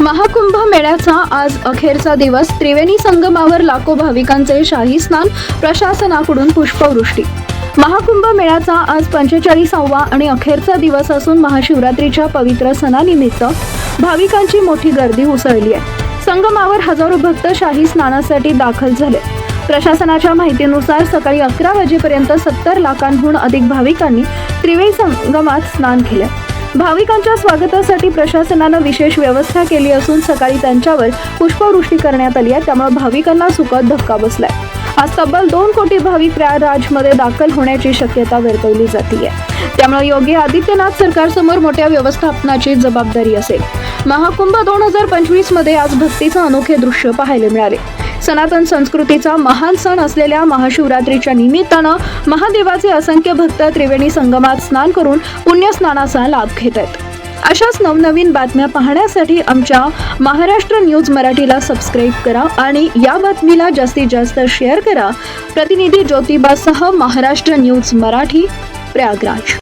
महाकुंभ मेळ्याचा आज अखेरचा दिवस. त्रिवेणी संगमावर लाखो भाविकांचे शाही स्नान प्रशासनाकडून पुष्पवृष्टी. महाकुंभ मेळ्याचा आज पंचेचाळीसावा आणि अखेरचा दिवस असून महाशिवरात्रीच्या पवित्र सणानिमित्त भाविकांची मोठी गर्दी उसळली आहे. संगमावर हजारो भक्त शाही स्नानासाठी दाखल झाले. प्रशासनाच्या माहितीनुसार सकाळी अकरा वाजेपर्यंत सत्तर लाखांहून अधिक भाविकांनी त्रिवेणी संगमात स्नान केले. भाविकांच्या स्वागतासाठी प्रशासनानं विशेष व्यवस्था केली असून सकाळी त्यांच्यावर पुष्पवृष्टी करण्यात आली आहे. त्यामुळे भाविकांना सुखद धक्का बसलाय. आज तब्बल दोन कोटी भाविक प्रयागराजमध्ये दाखल होण्याची शक्यता वर्तवली जाते त्यामुळे योगी आदित्यनाथ सरकारसमोर मोठ्या व्यवस्थापनाची जबाबदारी असेल. महाकुंभ दोन हजार पंचवीसमध्ये आज भक्तीचं अनोखे दृश्य पाहायला मिळाले. सनातन संस्कृतीचा महान सण असलेल्या महाशिवरात्रीच्या निमित्तानं महादेवाचे असंख्य भक्त त्रिवेणी संगमात स्नान करून पुण्यस्नानाचा लाभ घेत आहेत. अशाच नवनवीन बातम्या पाहण्यासाठी आमच्या महाराष्ट्र न्यूज मराठीला सबस्क्राईब करा आणि या बातमीला जास्तीत जास्त शेअर करा. प्रतिनिधी ज्योतिबासह महाराष्ट्र न्यूज मराठी प्रयागराज.